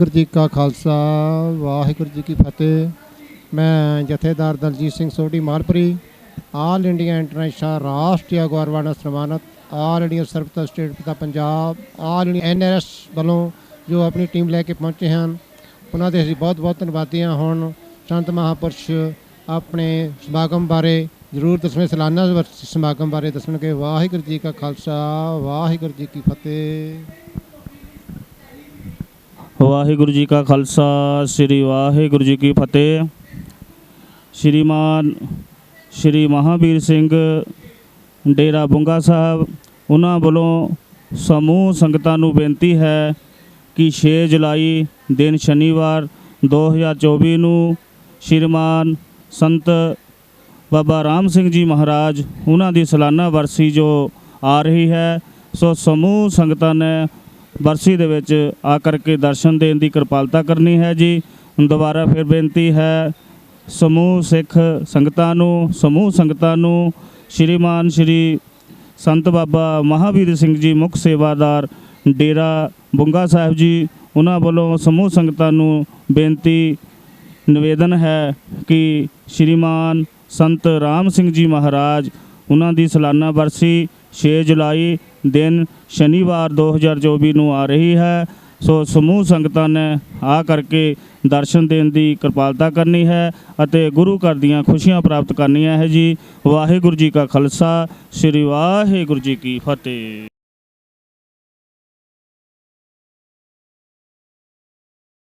ਵਾਹਿਗੁਰੂ ਜੀ ਕਾ ਖਾਲਸਾ, ਵਾਹਿਗੁਰੂ ਜੀ ਕੀ ਫਤਿਹ। ਮੈਂ ਜਥੇਦਾਰ Daljit Singh Sodhi Malpuri all India international ਰਾਸ਼ਟਰੀ ਅਗਵਾਰ ਨਾਲ ਸਨਮਾਨਿਤ ਆਲ ਇੰਡੀਆ ਸਰਵਤਾ ਸਟੇਟ ਪਿਤਾ ਪੰਜਾਬ ਆਲ ਇੰਡੀਆ ਐਨਆਰਐਸ ਵੱਲੋਂ ਜੋ ਆਪਣੀ ਟੀਮ ਲੈ ਕੇ ਪਹੁੰਚੇ ਹਨ, ਉਹਨਾਂ ਦੇ ਅਸੀਂ ਬਹੁਤ ਬਹੁਤ ਧੰਨਵਾਦੀ ਹਾਂ। ਹੁਣ ਸੰਤ ਮਹਾਪੁਰਸ਼ ਆਪਣੇ ਸਮਾਗਮ ਬਾਰੇ ਜ਼ਰੂਰ ਦਸਵੇਂ ਸਾਲਾਨਾ ਸਮਾਗਮ ਬਾਰੇ ਦੱਸਣਗੇ। ਵਾਹਿਗੁਰੂ ਜੀ ਕਾ ਖਾਲਸਾ, ਵਾਹਿਗੁਰੂ ਜੀ ਕੀ ਫਤਿਹ। ਵਾਹਿਗੁਰੂ ਜੀ ਕਾ ਖਾਲਸਾ, ਸ੍ਰੀ ਵਾਹਿਗੁਰੂ ਜੀ ਕੀ ਫਤਿਹ। ਸ਼੍ਰੀਮਾਨ ਸ਼੍ਰੀ ਮਹਾਵੀਰ ਸਿੰਘ ਡੇਰਾ ਬੁੰਗਾ ਸਾਹਿਬ, ਉਹਨਾਂ ਵੱਲੋਂ ਸਮੂਹ ਸੰਗਤਾਂ ਨੂੰ ਬੇਨਤੀ ਹੈ ਕਿ 6 ਜੁਲਾਈ ਦਿਨ ਸ਼ਨੀਵਾਰ 2024 ਨੂੰ ਸ਼੍ਰੀਮਾਨ ਸੰਤ ਬਾਬਾ ਰਾਮ ਸਿੰਘ ਜੀ ਮਹਾਰਾਜ, ਉਹਨਾਂ ਦੀ ਸਾਲਾਨਾ ਵਰਸੀ ਜੋ ਆ ਰਹੀ ਹੈ, ਸੋ ਸਮੂਹ ਸੰਗਤਾਂ ਨੇ ਵਰਸੀ ਦੇ ਵਿੱਚ ਆ ਕਰਕੇ ਦਰਸ਼ਨ ਦੇਣ ਦੀ ਕਿਰਪਾਲਤਾ ਕਰਨੀ ਹੈ ਜੀ। ਦੁਬਾਰਾ ਫਿਰ ਬੇਨਤੀ ਹੈ, ਸਮੂਹ ਸਿੱਖ ਸੰਗਤਾਂ ਨੂੰ, ਸਮੂਹ ਸੰਗਤਾਂ ਨੂੰ, ਸ਼੍ਰੀਮਾਨ ਸ਼੍ਰੀ ਸੰਤ ਬਾਬਾ ਮਹਾਵੀਰ ਸਿੰਘ ਜੀ, ਮੁੱਖ ਸੇਵਾਦਾਰ ਡੇਰਾ ਬੁੰਗਾ ਸਾਹਿਬ ਜੀ, ਉਹਨਾਂ ਵੱਲੋਂ ਸਮੂਹ ਸੰਗਤਾਂ ਨੂੰ ਬੇਨਤੀ ਨਿਵੇਦਨ ਹੈ ਕਿ ਸ਼੍ਰੀਮਾਨ ਸੰਤ ਰਾਮ ਸਿੰਘ ਜੀ ਮਹਾਰਾਜ ਉਹਨਾਂ ਦੀ ਸਾਲਾਨਾ ਵਰਸੀ 6 ਜੁਲਾਈ ਦਿਨ ਸ਼ਨੀਵਾਰ 2024 ਨੂੰ ਆ ਰਹੀ ਹੈ। ਸੋ ਸਮੂਹ ਸੰਗਤਾਂ ਨੇ ਆ ਕਰਕੇ ਦਰਸ਼ਨ ਦੇਣ ਦੀ ਕਿਰਪਾਲਤਾ ਕਰਨੀ ਹੈ ਅਤੇ ਗੁਰੂ ਘਰ ਦੀਆਂ ਖੁਸ਼ੀਆਂ ਪ੍ਰਾਪਤ ਕਰਨੀਆਂ ਹੈ ਜੀ। ਵਾਹਿਗੁਰੂ ਜੀ ਕਾ ਖਾਲਸਾ, ਸ੍ਰੀ ਵਾਹਿਗੁਰੂ ਜੀ ਕੀ ਫਤਿਹ।